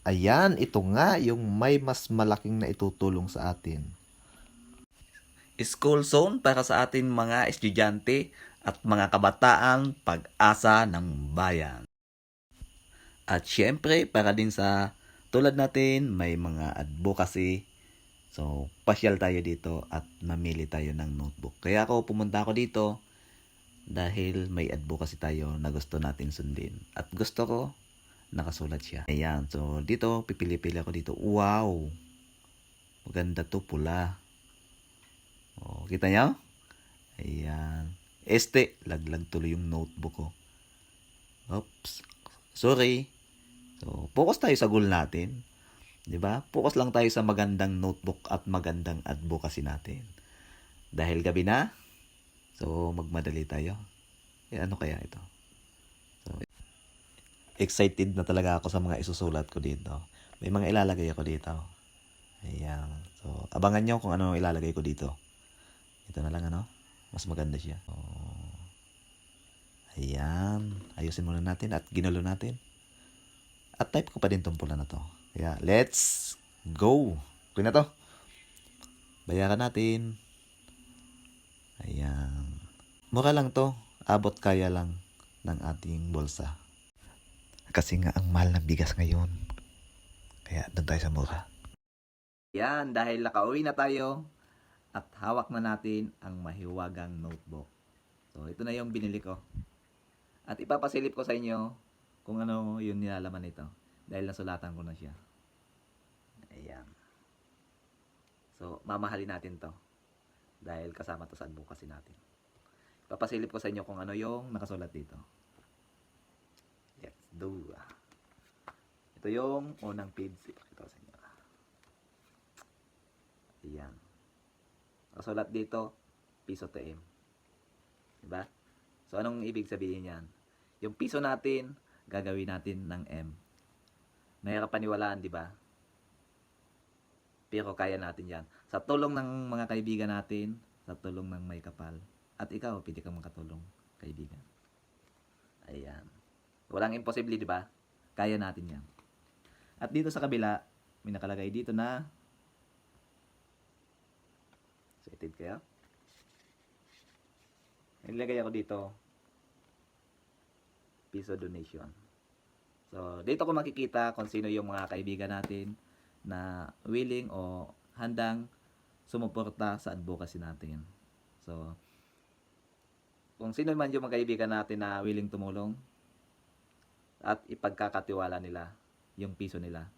Ayan, ito nga yung may mas malaking na itutulong sa atin. School zone para sa atin mga estudyante at mga kabataan pag-asa ng bayan. At syempre, para din sa tulad natin, may mga advocacy. So, pasyal tayo dito at namili tayo ng notebook. Kaya ako pumunta ako dito dahil may advocacy tayo na gusto natin sundin. At gusto ko, nakasulat siya. Ayan, so dito, pipili-pili ako dito. Wow! Maganda to, pula. Oh, kita niyo? Ayan. Este, laglag tuloy yung notebook ko. Oops. Sorry. So, focus tayo sa goal natin. 'Di ba? Focus lang tayo sa magandang notebook at magandang advocacy natin. Dahil gabi na, so magmadali tayo. Eh, ano kaya ito? Excited na talaga ako sa mga isusulat ko dito. May mga ilalagay ako dito. Ayan. So, abangan nyo kung ano ilalagay ko dito. Ito na lang ano. Mas maganda siya. So, ayan. Ayusin muna natin at ginulo natin. At type ko pa din tong pula na to. Kaya, let's go. Okay na to. Bayaran natin. Ayan. Mura lang to. Abot kaya lang ng ating bulsa. Kasi nga ang mahal ng bigas ngayon. Kaya doon tayo sa mura. Yan, dahil nakauwi na tayo at hawak na natin ang mahiwagang notebook. So, ito na yung binili ko. At ipapasilip ko sa inyo kung ano yung nilalaman nito. Dahil nasulatan ko na siya. Ayan. So, mamahalin natin to. Dahil kasama to sa advocacy natin. Ipapasilip ko sa inyo kung ano yung nakasulat dito. Let's do. Ito yung unang page. Ipakita ko sa inyo. Ayan. Nakasulat dito, piso to M. Diba? So, anong ibig sabihin yan? Yung piso natin, gagawin natin ng M. Mahirap paniwalaan, di ba? Pero kaya natin yan. Sa tulong ng mga kaibigan natin, sa tulong ng may kapal. At ikaw, pwede kang makatulong, kaibigan. Ayan. Walang imposible, di ba? Kaya natin yan. At dito sa kabila, may nakalagay dito na Excited kayo? Nilagay ako dito piso donation. So, dito ko makikita kung sino yung mga kaibigan natin na willing o handang sumuporta sa advocacy natin. So, kung sino man yung mga kaibigan natin na willing tumulong at ipagkakatiwala nila yung piso nila.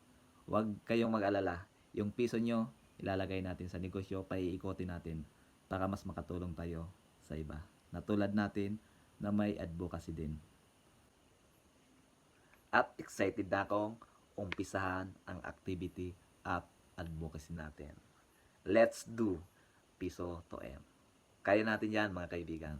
Huwag kayong mag-alala. Yung piso nyo, ilalagay natin sa negosyo, paiikotin natin para mas makatulong tayo sa iba. Na tulad natin na may advocacy din. At excited na akong umpisahan ang activity at advocacy natin. Let's do piso to M. Kaya natin yan mga kaibigan.